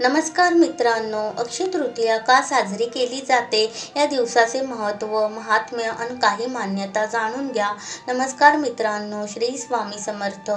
नमस्कार मित्रांनो अक्षय तृतीया का साजरी केली जाते? या दिवसाचे महत्त्व महात्म्य आणि काही मान्यता जाणून घ्या. नमस्कार मित्रांनो श्री स्वामी समर्थ.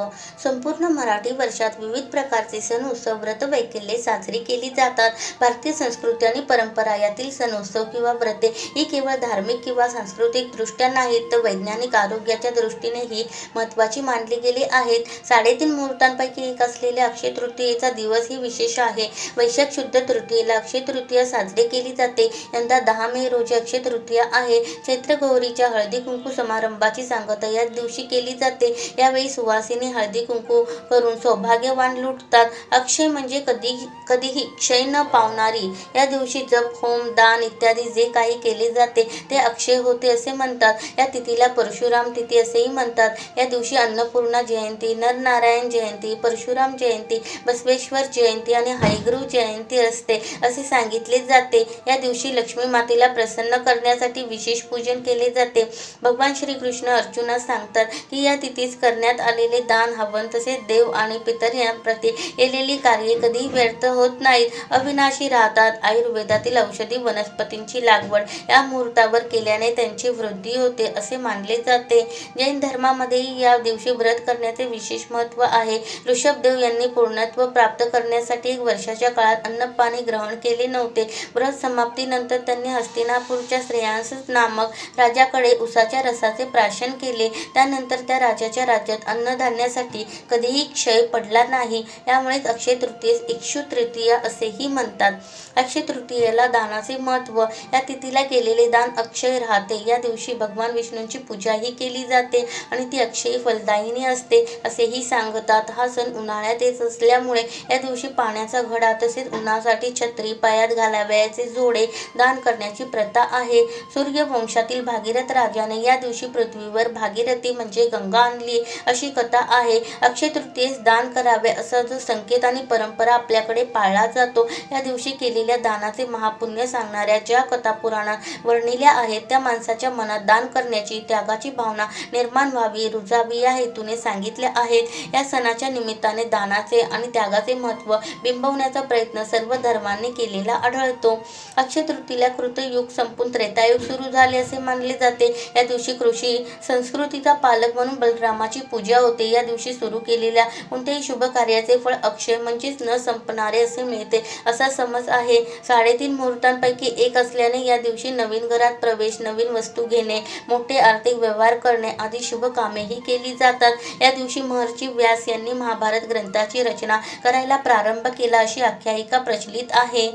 संपूर्ण मराठी वर्षात विविध प्रकारचे सण उत्सव व्रत वैकल्ये साजरी केली जातात. भारतीय संस्कृती आणि परंपरा यातील सण उत्सव किंवा व्रते ही केवळ धार्मिक किंवा सांस्कृतिक दृष्ट्या नाहीत तर वैज्ञानिक आरोग्याच्या दृष्टीनेही महत्त्वाची मानली गेली आहेत. साडेतीन मुहूर्तांपैकी एक असलेल्या अक्षय तृतीयेचा दिवस ही विशेष आहे. वैशाख शुद्ध तृतीयेला अक्षय तृतीया साजरी केली जाते. यंदा दहा मे रोजी अक्षय तृतीया आहे. चैत्र गौरीच्या हळदी कुंकू समारंभाची सांगता याच दिवशी केली जाते. यावेळी सुवासिनी हळदी कुंकू करून सौभाग्यवान लुटतात. अक्षय म्हणजे कधी कधीही क्षय न पावणारी. या दिवशी जप होम दान इत्यादी जे काही केले जाते ते अक्षय होते असे म्हणतात. या तिथीला परशुराम तिथी असेही म्हणतात. या दिवशी अन्नपूर्णा जयंती नरनारायण जयंती परशुराम जयंती बसवेश्वर जयंती आणि गुरु जयंती असते असे सांगितले जाते. या दिवशी लक्ष्मी मातेला प्रसन्न करण्यासाठी विशेष पूजन केले जाते. भगवान श्रीकृष्ण अर्जुना सांगतात की या तिथीस करण्यात आलेले दान हवन तसेच देव आणि पितर यांप्रती केलेली कार्ये कधीही व्यर्थ होत नाहीत. अविनाशी राहतात. आयुर्वेदातील औषधी वनस्पतींची लागवड या मुहूर्तावर केल्याने त्यांची वृद्धी होते असे मानले जाते. जैन धर्मामध्येही या दिवशी व्रत करण्याचे विशेष महत्त्व आहे. ऋषभदेव यांनी पूर्णत्व प्राप्त करण्यासाठी एक वर्षाच्या काळात अन्नपाणी ग्रहण केले नव्हते. व्रत समाप्तीनंतर त्यांनी हस्तिनापूरच्या श्रेयांस नामक राजाकडे उसाच्या रसाचे प्राशन केले. त्यानंतर त्या राजाच्या राज्यात अन्नधान्यासाठी कधीही क्षय पडला नाही. यामुळेच अक्षय तृतीयेस इक्षु तृतीया असेही म्हणतात. अक्षय तृतीयेला दानाचे महत्त्व या तिथीला केलेले दान अक्षय राहते. या दिवशी भगवान विष्णूंची पूजाही केली जाते आणि ती अक्षयी फलदायिनी असते असेही सांगतात. हा सण उन्हाळ्यात येत असल्यामुळे या दिवशी पाण्याचा घडा तसेच उन्हासाठी छत्री पायात घालावयाचे जोडे दान करण्याची प्रथा आहे. सूर्यवंशातील भागीरथ राजाने या दिवशी पृथ्वीवर भागीरथी म्हणजे गंगा आणली अशी कथा आहे. अक्षय तृतीयेस दान करावे असा जो संकेत आणि परंपरा आपल्याकडे पाळला जातो या दिवशी केलेल्या दानाचे महापुण्य सांगणाऱ्या ज्या कथा पुराणात वर्णिल्या आहेत त्या माणसाच्या मनात दान करण्याची त्यागाची भावना निर्माण व्हावी रुजावी या हेतूने सांगितल्या आहेत. या सणाच्या निमित्ताने दानाचे आणि त्यागाचे महत्त्व बिंबवण्याचा प्रयत्न सर्व धर्मांनी केलेला आढळतो. अक्षय तृतीला कृतयुग संपून त्रेतायुग सुरू झाले असे मानले जाते. या दिवशी कृषी संस्कृतीचा पालक म्हणून बलरामाची पूजा होते. या दिवशी सुरू केलेल्या कोणत्याही शुभ कार्याचे फळ अक्षय म्हणजेच न संपणारे असे मिळते. असा समज आहे. साडेतीन मुहूर्तांपैकी एक असल्याने या दिवशी नवीन घरात प्रवेश नवीन वस्तू घेणे मोठे आर्थिक व्यवहार करणे आदी शुभ कामेही केली जातात. या दिवशी महर्षी व्यास यांनी महाभारत ग्रंथाची रचना करायला प्रारंभ केला अशी आख्यायिका प्रचलित आहे.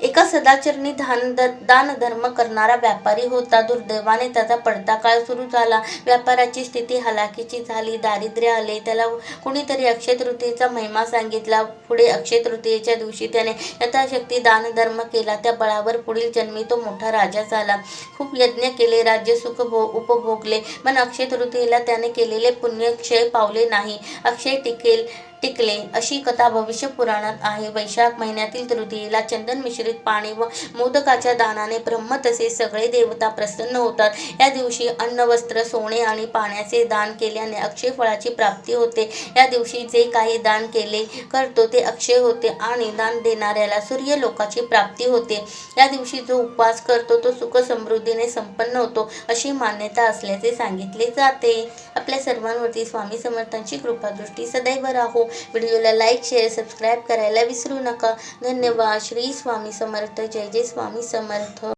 एका सदाचरणी दान दान धर्म करणारा व्यापारी होता. दुर्दैवाने त्याचा पडता काळ सुरू झाला. व्यापाराची स्थिती हलाखीची झाली. दारिद्र्य आले. त्याला कुणीतरी अक्षय तृतीयेचा महिमा सांगितला. पुढे अक्षय तृतीयेच्या दिवशी त्याने यथाशक्ती दानधर्म केला. त्या बळावर पुढील जन्मी तो मोठा राजा झाला. खूप यज्ञ केले. राज्य सुख भो उपभोगले. पण अक्षय तृतीयेला त्याने केलेले पुण्य क्षय पावले नाही. अक्षय टिकेल टिकले. अशी कथा भविष्य पुराणात आहे. वैशाख महिन्यातील तृतीयेला चंदन मिश्रित पाणी व मोदकाच्या दानाने ब्रह्म तसे सगळे देवता प्रसन्न होतात. या दिवशी अन्न वस्त्र सोने आणि पाण्याचे दान केल्याने अक्षय फळाची प्राप्ती होते. या दिवशी जे काही दान केले करतो ते अक्षय होते आणि दान देणाऱ्याला सूर्य लोकाची प्राप्ती होते. या दिवशी जो उपवास करतो तो सुख समृद्धीने संपन्न होतो अशी मान्यता असल्याचे सांगितले जाते. आपल्या सर्वांवरती स्वामी समर्थांची कृपादृष्टी सदैव राहो. व्हिडिओला लाईक शेअर सबस्क्राईब करायला विसरू नका. धन्यवाद. श्री स्वामी समर्थ. जय जय स्वामी समर्थ.